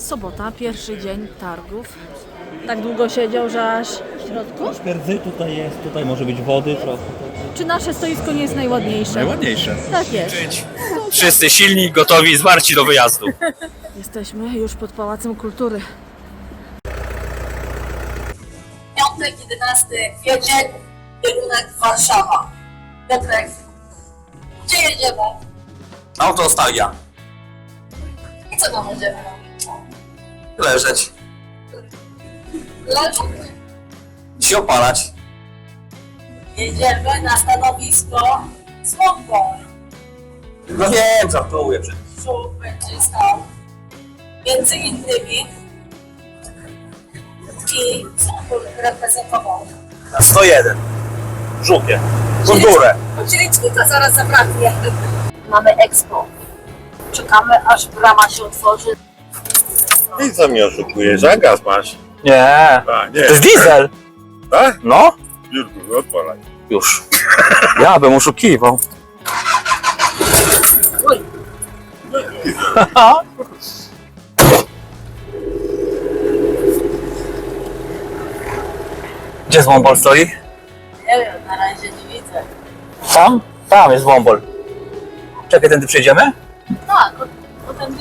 Sobota, pierwszy dzień targów. Tak długo siedział, że aż w środku? Szperdzy tutaj jest, tutaj może być wody trochę. Czy nasze stoisko nie jest najładniejsze? Najładniejsze. Tak jest. Wszyscy silni, gotowi, zwarci do wyjazdu. Jesteśmy już pod Pałacem Kultury. Piątek, 11 kwiecień, kierunek Warszawa. Piotrek, gdzie jedziemy? Autostalia. I co tam będziemy Leżeć. Lecz Się opalać. jedziemy na stanowisko z bombą. No nie, żartuję przecież. Żółw będzie stał między innymi i Sopol reprezentował. Na 101. Żółkie. Czyli licznika zaraz zabraknie. Mamy expo. Czekamy aż brama się otworzy. I co mnie oszukujesz? A gaz masz? Nie. A, nie. To jest diesel. Tak? No. Jurku, odpalaj. Już. Ja bym oszukiwał. Gdzie Zwombol stoi? nie wiem, na razie nie widzę. Tam? Tam jest Zwombol. Czekaj, tędy przejdziemy? Tak, o, o ten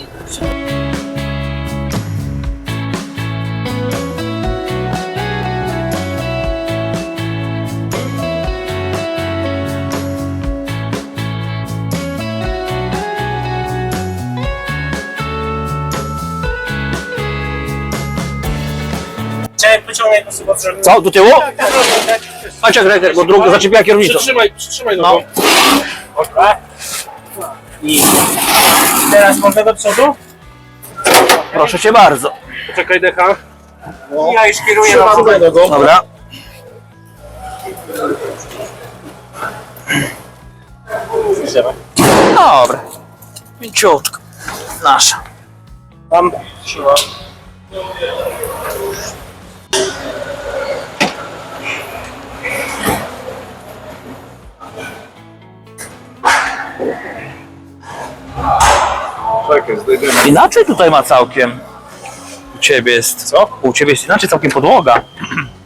pociągnąć po prostu. Co, do tyłu? A czekaj, czekaj, bo druga zaczepiła kierownicą. Przytrzymaj, przytrzymaj No. nogą. Dobra. I teraz można do przodu? Proszę cię bardzo. Poczekaj decha. Ja już kieruję na Trzymaj nogą. Dobra. Dobra. Mięciutko. Nasza. Tam siła. Czekaj, zdejdziemy. Inaczej tutaj ma całkiem. U ciebie jest. Co? U ciebie jest inaczej całkiem podłoga.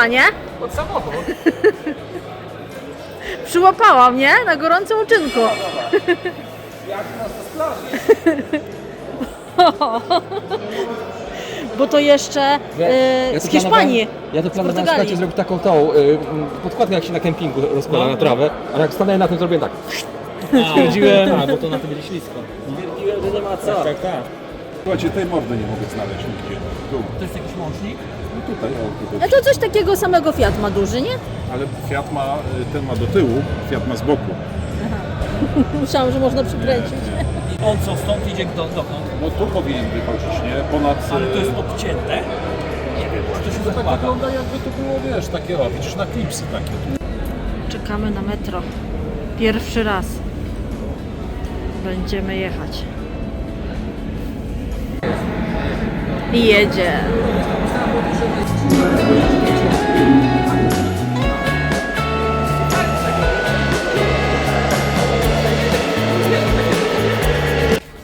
za sprzątanie? Pod samochód. Przyłapałam, nie? Na gorącym uczynku. Bo to jeszcze e, z Hiszpanii. Ja to z planowałem Portugalii. słuchajcie, zrobić taką tą y, podkładkę jak się na kempingu rozkłada na trawę, a jak stanąłem na tym zrobiłem tak. Stwierdziłem, a, bo to na tym będzie ślisko. Stwierdziłem, że nie ma co. Tak, tak. Słuchajcie, tej mordy nie mogę znaleźć nigdzie. Tu. To jest jakiś łącznik? No tutaj, o A tutaj. to coś takiego samego Fiat ma duży, nie? Ale Fiat ma, y, ten ma do tyłu, Fiat ma z boku. Myślałam, że można przykręcić. On co, stąd idzie do, dokąd? No tu powinien wychodzić, nie? Ponad... Ale to jest y, obcięte? Nie wiem, czy to się tak zakłada? wygląda jakby to było, wiesz, takie, o, widzisz, na klipsy takie. Czekamy na metro. Pierwszy raz. Będziemy jechać. I jedzie.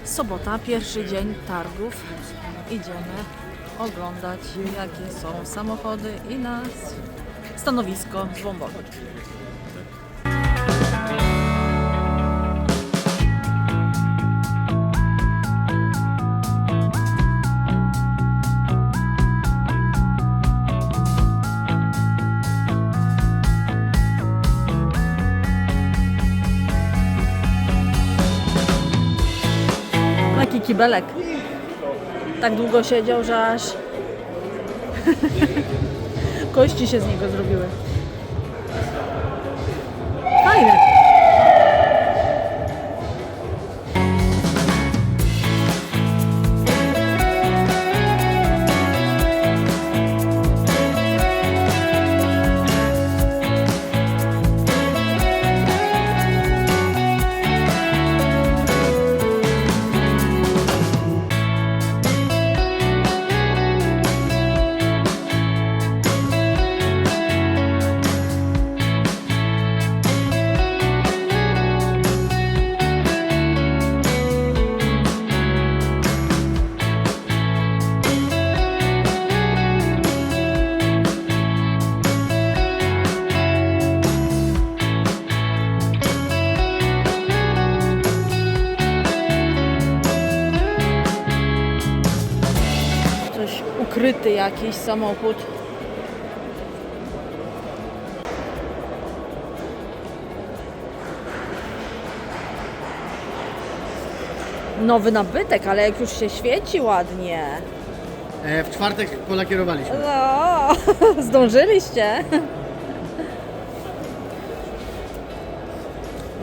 Sobota, pierwszy dzień targów. Idziemy oglądać, jakie są samochody i nas stanowisko z Wąwoły. Kibelek. Tak długo siedział, że aż kości się z niego zrobiły. Samochód. Nowy nabytek, ale jak już się świeci ładnie. E, W czwartek polakierowaliśmy. No, zdążyliście.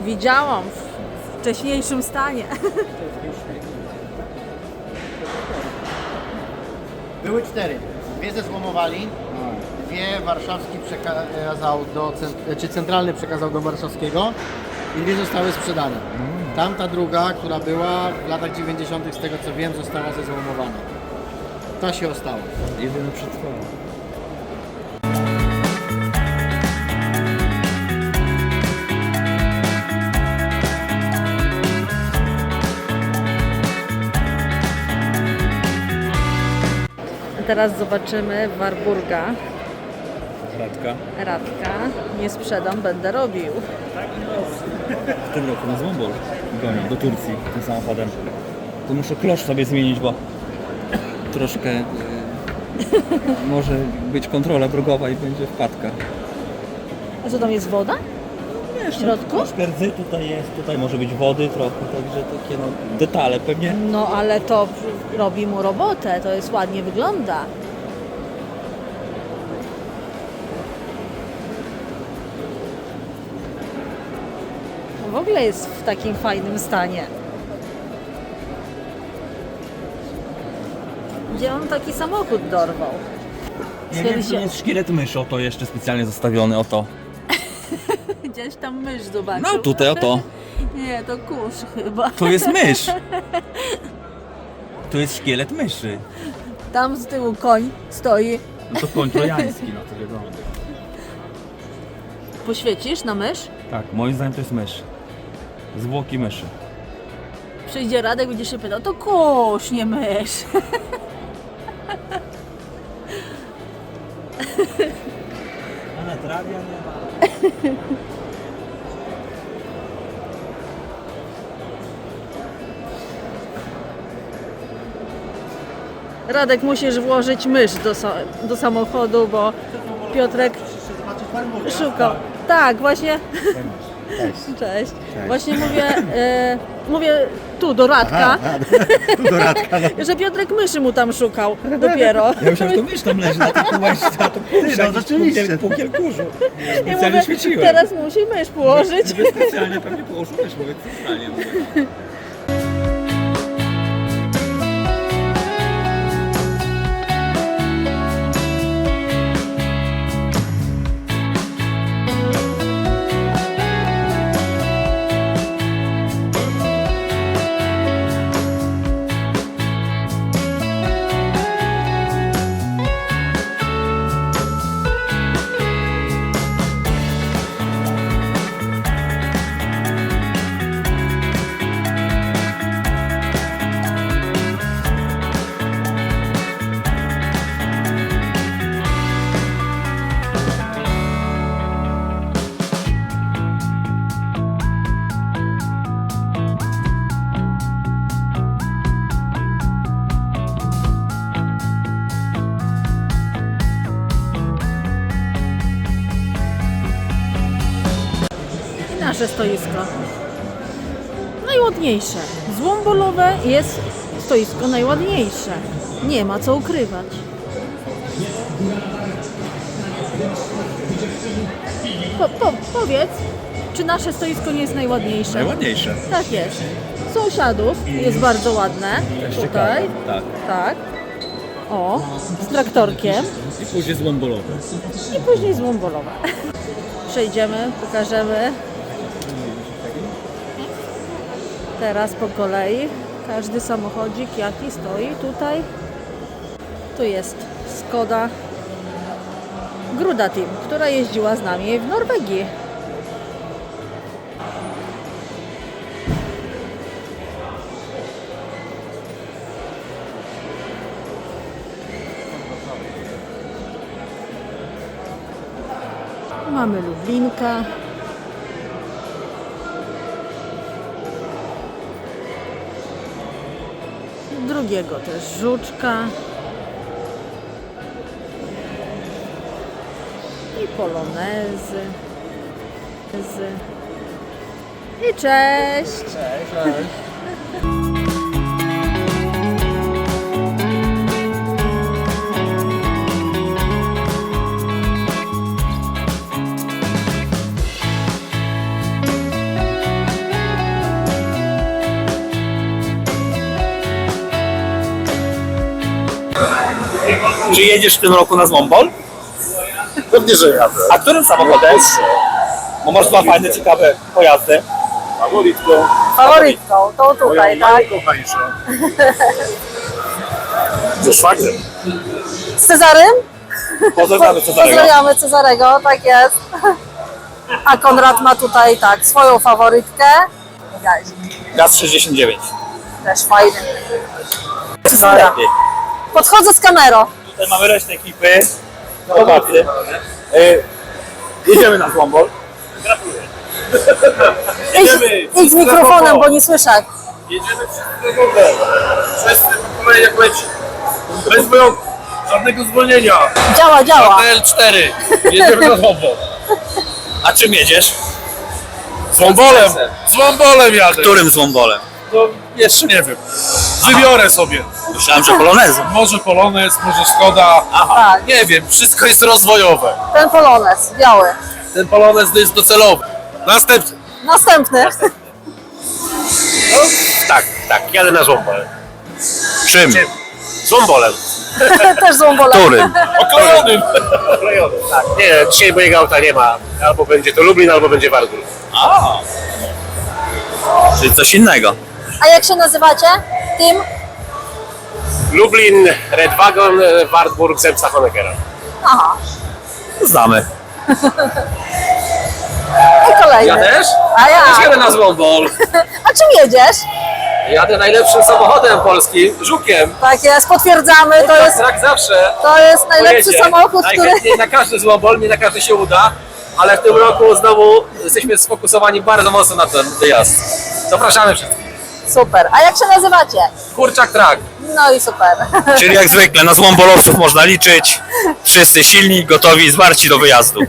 Widziałam w wcześniejszym stanie. Były cztery. Dwie zezłomowali, dwie warszawski przekazał do, czy centralny przekazał do warszawskiego i dwie zostały sprzedane. Tamta druga, która była w latach 90. z tego co wiem, została zezłomowana. Ta się ostała. Jedyne przetrwało. Teraz zobaczymy Warburga. Radka. Radka. Nie sprzedam, będę robił. W tym roku na Złombol gonią do Turcji tym samochodem. To muszę klosz sobie zmienić, bo troszkę y, może być kontrola drogowa i będzie wpadka. A co tam jest woda? W środku? Troszkę rdzy tutaj jest, tutaj może być wody trochę, także takie no, detale pewnie. No ale to robi mu robotę, to jest ładnie wygląda. W ogóle jest w takim fajnym stanie. Gdzie on taki samochód dorwał? Nie wiem, Stwierdzi to jest szkielet myszy, oto jeszcze specjalnie zostawiony, oto. Gdzieś tam mysz zobaczył. No tutaj oto. Nie, to kurz chyba. To jest mysz. To jest szkielet myszy. Tam z tyłu koń stoi. No to koń trojański, no to wiadomo. Poświecisz na mysz? Tak, moim zdaniem to jest mysz. Zwłoki myszy. Przyjdzie Radek, będzie się pytał, to kurz, nie mysz. Ale trawia nie ma. Radek, musisz włożyć mysz do, do samochodu, bo Piotrek szukał. Tak, właśnie. Cześć. Właśnie mówię, e, mówię tu do Radka, Do Radka. że Piotrek myszy mu tam szukał dopiero. Ja myślałem, że to mysz tam leży na tym półeczce, a to kurz, no rzeczywiście. Półkiel kurzu. I Specjalnie mówię, świeciłem. teraz musi mysz położyć. Specjalnie pewnie położył mysz, mówię, specjalnie. mówię. Najładniejsze. Złombolowe jest stoisko najładniejsze. Nie ma co ukrywać. Po, po, powiedz, czy nasze stoisko nie jest najładniejsze? Najładniejsze. Tak jest. Sąsiadów jest bardzo ładne. Tutaj. Tak. Tak. O, z traktorkiem. I później złombolowe. I później złombolowe. Przejdziemy, pokażemy. Teraz po kolei każdy samochodzik jaki stoi tutaj. Tu jest Skoda Gruda Team, która jeździła z nami w Norwegii. Mamy Lublinka. drugiego też żuczka i polonezy i cześć! cześć, cześć. Czy jedziesz w tym roku na Zwombol? Pewnie, że jadę. A którym samochodem? Bo masz dwa fajne, ciekawe pojazdy. Faworitką. Faworytką, to tutaj, tak? Najkochańsza. Ze szwagrem. Z Cezarym? Pozdrawiamy Cezarego. Pozdrawiamy Cezarego, tak jest. A Konrad ma tutaj tak, swoją faworytkę. Gaz 69. też fajny. Cezara. Podchodzę z kamerą. Tutaj mamy resztę ekipy. Chłopacy. Y, Jedziemy na Zwombol. Idź, idź z mikrofonem, bo nie słyszę. Jedziemy wszyscy w ogóle. Wszyscy po kolei jak leci. Bez wyjątku. Żadnego zwolnienia. Działa, działa. L4. Jedziemy na Zwombol. A czym jedziesz? Z Wombolem. Z Wombolem jadę. Którym Zwombolem? No, jeszcze nie wiem. Wybiorę sobie. Myślałem, że polonezem. Może Polonez, może Skoda. Tak, Nie wiem, wszystko jest rozwojowe. ten polonez, biały. Ten Polonez to jest docelowy. Następny. Następny. Tak, tak, jadę na Zwombol. Czym? Z Wombolem. Też złombola. Którym? Oklejonym, tak. Nie, dzisiaj mojego auta nie ma. Albo będzie to Lublin, albo będzie Wargul. A. Czyli coś innego. A jak się nazywacie? Team? Lublin, Red Wagon, Wartburg, Zemsta Honeckera. Aha. Znamy. I kolejny. Ja też? A Też jadę ja. na Zwombol. A czym jedziesz? Jadę najlepszym samochodem polskim, Żukiem. Tak jest, potwierdzamy, to jest, Tak zawsze. to jest najlepszy pojedzie. samochód, który... Najchętniej na każdy Zwombol, nie na każdy się uda. Ale w tym roku znowu jesteśmy sfokusowani bardzo mocno na ten wyjazd. Zapraszamy wszystkich. Super. A jak się nazywacie? Kurczak Trak. No i super. Czyli jak zwykle na Zwombolowców można liczyć. Wszyscy silni, gotowi, zwarci do wyjazdu.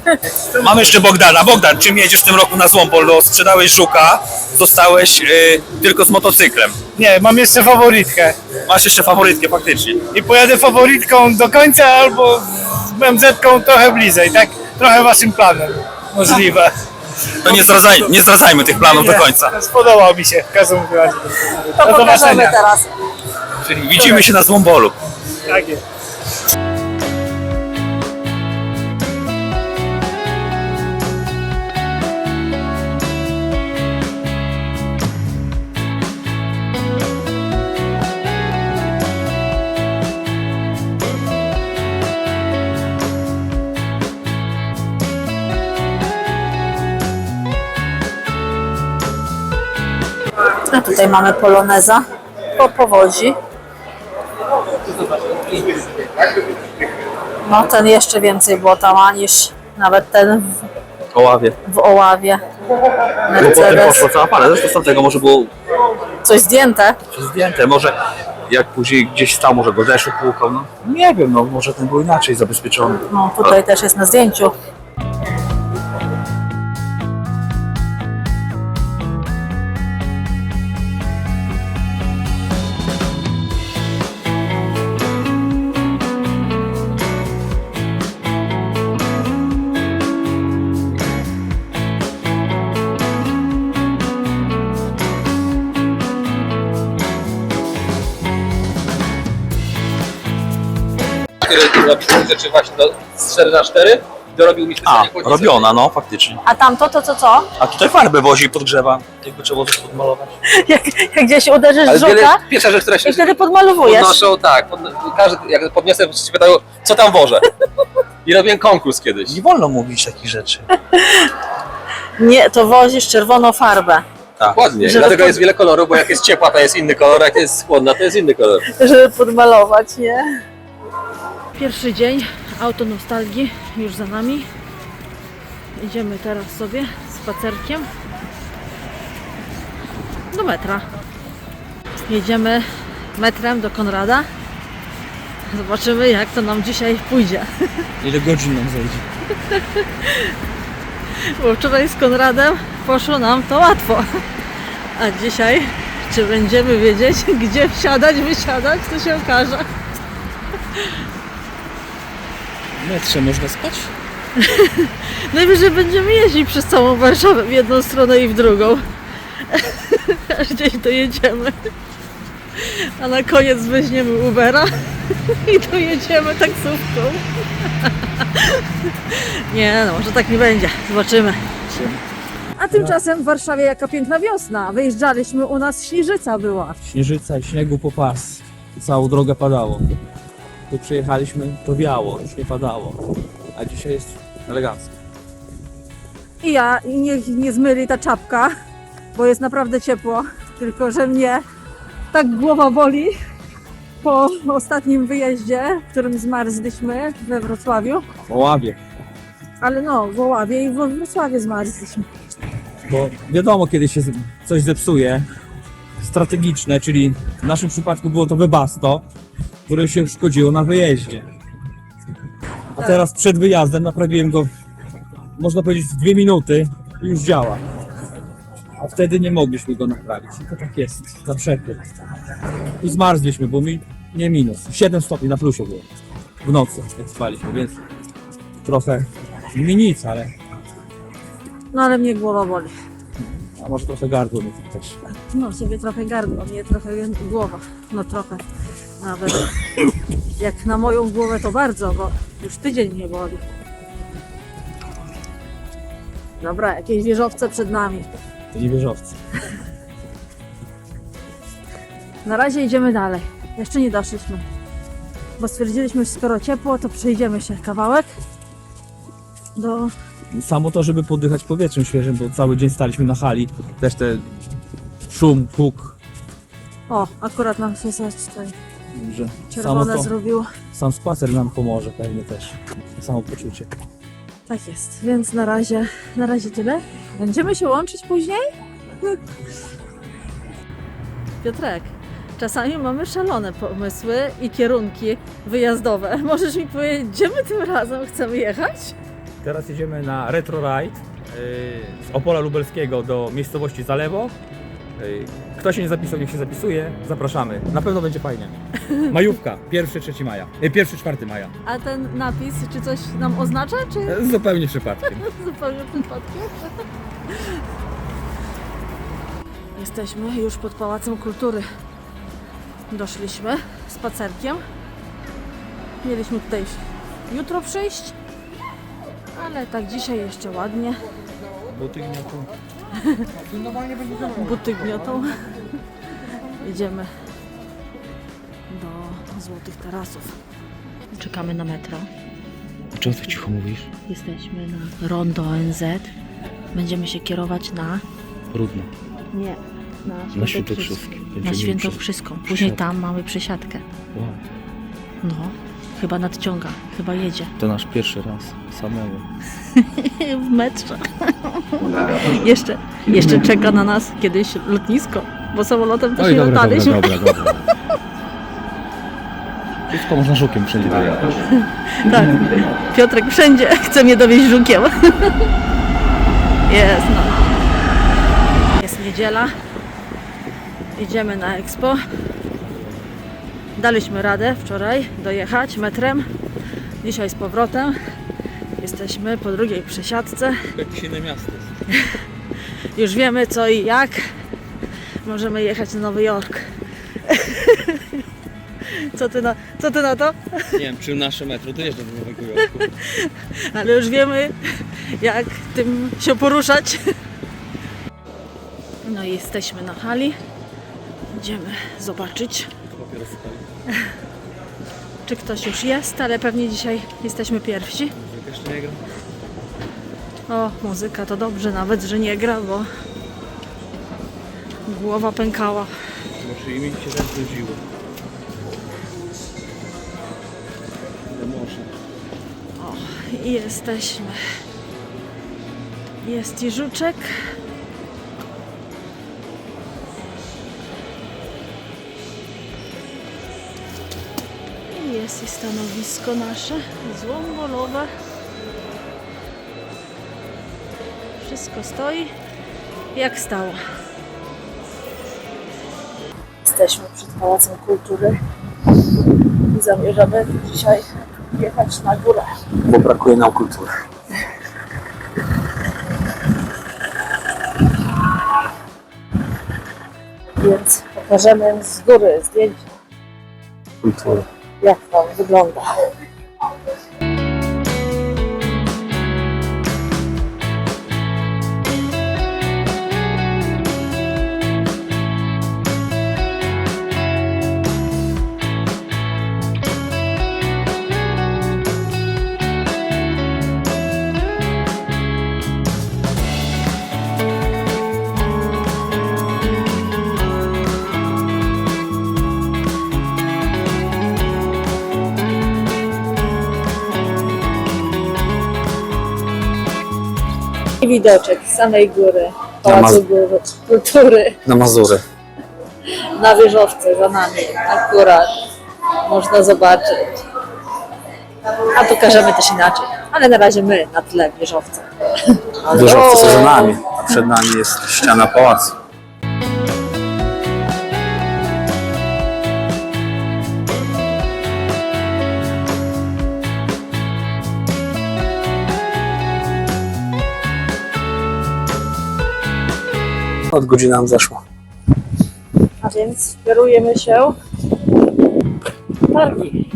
Mamy jeszcze Bogdana. Bogdan, czym jedziesz w tym roku na Zwombol? No, sprzedałeś żuka, zostałeś y, tylko z motocyklem. Nie, mam jeszcze faworytkę. Masz jeszcze faworytkę faktycznie. I pojadę faworytką do końca albo z BMZ-ką trochę bliżej, tak? Trochę waszym planem. Możliwe. To nie, zdradzaj, nie zdradzajmy tych planów do końca. Spodobał mi się w każdym razie. To Do pokażemy zobaczenia. teraz. Czyli widzimy się na Zwombolu. Tak jest. Tutaj mamy poloneza po powodzi. No ten jeszcze więcej błota niż nawet ten w, Oławie. w Oławie. Bo potem Mercedes. poszło cała para. Zresztą z tamtego może było Coś zdjęte. zdjęte. Może jak później gdzieś stał, może go deszcz płukał. No, nie wiem, no może ten był inaczej zabezpieczony. No tutaj też jest na zdjęciu. Który robi rzeczy właśnie do 4 na 4 dorobił mi A, specjalnie chłodnicę. robiona, no faktycznie. A tamto to co co? A tutaj farbę wozi podgrzewa. Jakby trzeba było coś podmalować. Jak, jak gdzieś uderzysz Ale wiele, pierwsza rzecz, która się i wtedy podmalowujesz. podnoszą, tak, pod, każdy, jak podniosę, wszyscy pytają, co tam wożę. I robiłem konkurs kiedyś. Nie wolno mówić takich rzeczy. Nie, to wozisz czerwoną farbę, Tak. Ładnie, Żeby dlatego pod- jest wiele kolorów, bo jak jest ciepła, to jest inny kolor, jak jest chłodna, to jest inny kolor. żeby podmalować, nie? Pierwszy dzień auto nostalgii już za nami. Idziemy teraz sobie spacerkiem do metra. Jedziemy metrem do Konrada. Zobaczymy jak to nam dzisiaj pójdzie. Ile godzin nam zejdzie? Bo wczoraj z Konradem poszło nam to łatwo. A dzisiaj, czy będziemy wiedzieć, gdzie wsiadać, wysiadać, to się okaże. Metrze można spać? Najwyżej będziemy jeździć przez całą Warszawę w jedną stronę i w drugą. Aż gdzieś dojedziemy. A na koniec weźmiemy Ubera i dojedziemy taksówką. Nie no, może tak nie będzie. Zobaczymy. A tymczasem w Warszawie jaka piękna wiosna. Wyjeżdżaliśmy, u nas śnieżyca była. Śnieżyca i śniegu po pas. Całą drogę padało. Tu przyjechaliśmy, to wiało, już nie padało. A dzisiaj jest elegancko. I ja, i niech nie zmyli ta czapka, bo jest naprawdę ciepło. Tylko, że mnie tak głowa boli po ostatnim wyjeździe, w którym zmarzliśmy we Wrocławiu. W Oławie. Ale no, w Oławie i we Wrocławiu zmarzliśmy. Bo wiadomo, kiedy się coś zepsuje, strategiczne, czyli w naszym przypadku było to Webasto, które się szkodziło na wyjeździe. A teraz przed wyjazdem naprawiłem go, można powiedzieć, w dwie minuty i już działa. A wtedy nie mogliśmy go naprawić. I to tak jest, za przepych. I zmarzliśmy, bo mi nie minus. 7 stopni na plusie było w nocy, jak spaliśmy, więc trochę mi nic, ale No ale mnie głowa boli. a może trochę gardło mi też. No sobie trochę gardło, mnie trochę głowa. No trochę. Nawet jak na moją głowę to bardzo, bo już tydzień mnie boli. Dobra, jakieś wieżowce przed nami. Byli wieżowcy. Na razie idziemy dalej. Jeszcze nie doszliśmy. Bo stwierdziliśmy, że skoro ciepło, to przejdziemy się kawałek do. Samo to, żeby poddychać powietrzem świeżym, bo cały dzień staliśmy na hali. Też te szum, huk, O, akurat nam się zaś że samo czerwone to, zrobiło. sam spacer nam pomoże pewnie też. Samo poczucie. Tak jest, więc na razie, na razie tyle. Będziemy się łączyć później? Piotrek, czasami mamy szalone pomysły i kierunki wyjazdowe. Możesz mi powiedzieć, gdzie my tym razem chcemy jechać? Teraz jedziemy na Retro Ride yy, z Opola Lubelskiego do miejscowości Zalewo. Kto się nie zapisał, niech się zapisuje. Zapraszamy. Na pewno będzie fajnie. Majówka, 1-3 maja. Yy, 1-4 maja. A ten napis, czy coś nam oznacza, czy Yy, Zupełnie przypadkiem. zupełnie przypadkiem? Jesteśmy już pod Pałacem Kultury. Doszliśmy spacerkiem. Mieliśmy tutaj jutro przyjść, ale tak dzisiaj jeszcze ładnie. Buty gniotą. Buty gniotą. Jedziemy do Złotych Tarasów. Czekamy na metro. Czemu tak cicho mówisz? Jesteśmy na Rondo ONZ. Będziemy się kierować na... Brudno. Nie, na Świętokrzyską. Świętokrzyskie. Na Świętokrzyską. Później tam mamy przesiadkę. Wow. No, chyba nadciąga, chyba jedzie. To nasz pierwszy raz samego. w metrze. jeszcze, jeszcze czeka na nas kiedyś lotnisko, bo samolotem też nie lataliśmy. dobra, dobra. Wszystko można żukiem wszędzie dojechać. Tak. Piotrek wszędzie chce mnie dowieźć żukiem. Jest, no. Jest niedziela. Idziemy na Expo. Daliśmy radę wczoraj dojechać metrem. Dzisiaj z powrotem. Jesteśmy po drugiej przesiadce. Jakieś inne miasto. Już wiemy co i jak. Możemy jechać na Nowy Jork. Co ty na, co ty na to? Nie wiem, czy nasze metro dojeżdża do Nowego Jorku. Ale już wiemy, jak tym się poruszać. No i jesteśmy na hali. Idziemy zobaczyć, czy ktoś już jest, ale pewnie dzisiaj jesteśmy pierwsi. Jeszcze nie gra? O, muzyka to dobrze, nawet że nie gra, bo głowa pękała. Może i mi się tak zgodziło. No może. I jesteśmy. Jest i żuczek. I jest stanowisko nasze złombolowe. Wszystko stoi jak stało. Jesteśmy przed Pałacem Kultury i zamierzamy dzisiaj jechać na górę. Bo brakuje nam kultury. Więc pokażemy z góry zdjęcia, Kultury. 呀，我们是不用管。I widoczek z samej góry, Pałacu Góry, Kultury Na Mazury. na wieżowce za nami akurat można zobaczyć. A pokażemy też inaczej, ale na razie my na tle wieżowca. Wieżowce za nami, a przed nami jest ściana pałacu. Od godziny nam zeszło. A więc kierujemy się targi.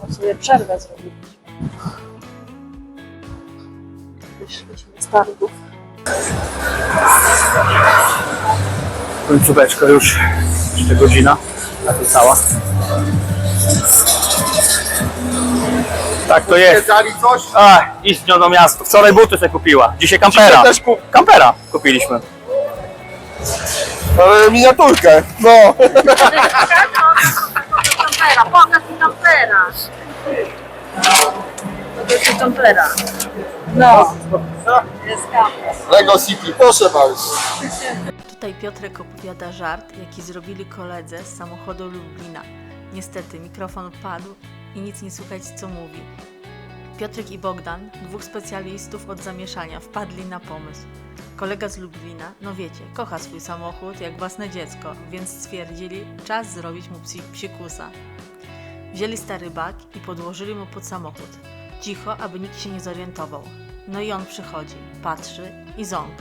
Tak sobie przerwę zrobiliśmy. Wyszliśmy z targów. Końcóweczka już. Jeszcze godzina, a to cała. Tak to jest. Dali coś? A, istnią do miasta. Wczoraj buty sobie kupiła. Dzisiaj kampera. Dzisiaj też kup- Kampera kupiliśmy. Ale miniaturkę, no. Kampera, pokaż mi kampera. To jest kampera. No, jest kamper. Lego City, proszę bardzo. Tutaj Piotrek opowiada żart, jaki zrobili koledze z samochodu Lublina. Niestety mikrofon padł i nic nie słychać co mówi. Piotrek i Bogdan, dwóch specjalistów od zamieszania, wpadli na pomysł. Kolega z Lublina, no wiecie, kocha swój samochód jak własne dziecko, więc stwierdzili, czas zrobić mu psi, psikusa. Wzięli stary bak i podłożyli mu pod samochód. Cicho, aby nikt się nie zorientował. No i on przychodzi, patrzy i ząg.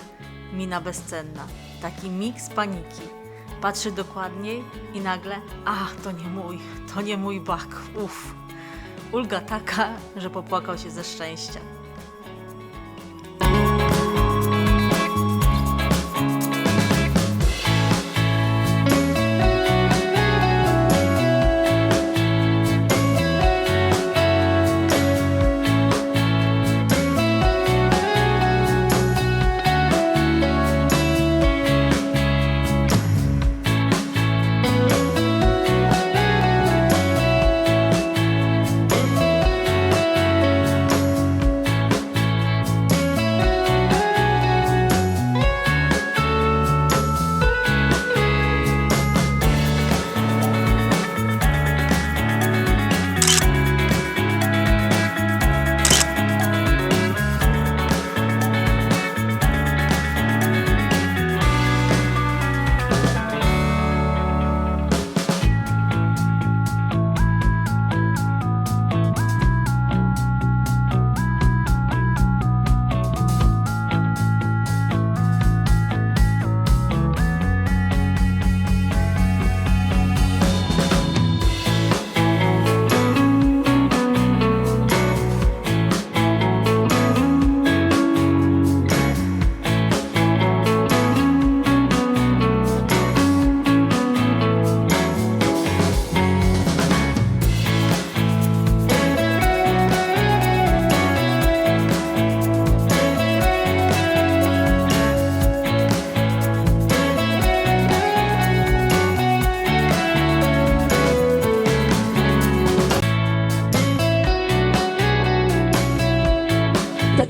Mina bezcenna. Taki miks paniki. Patrzy dokładniej i nagle, ach, to nie mój, to nie mój bak, uff. Ulga taka, że popłakał się ze szczęścia.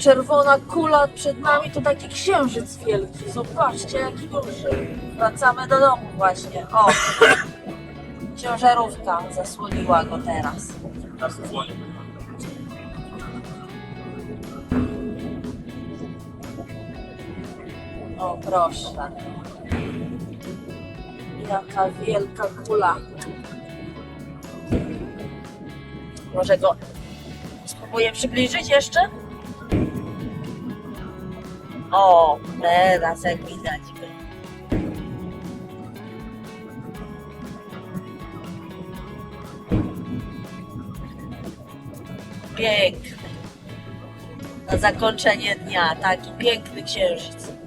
Czerwona kula przed nami to taki księżyc wielki. Zobaczcie, jaki duży. Wracamy do domu właśnie. O! Ciężarówka zasłoniła go teraz. O, proszę. Jaka wielka kula. Może go spróbuję przybliżyć jeszcze? O, teraz jak widać. Piękny. Na zakończenie dnia taki piękny księżyc.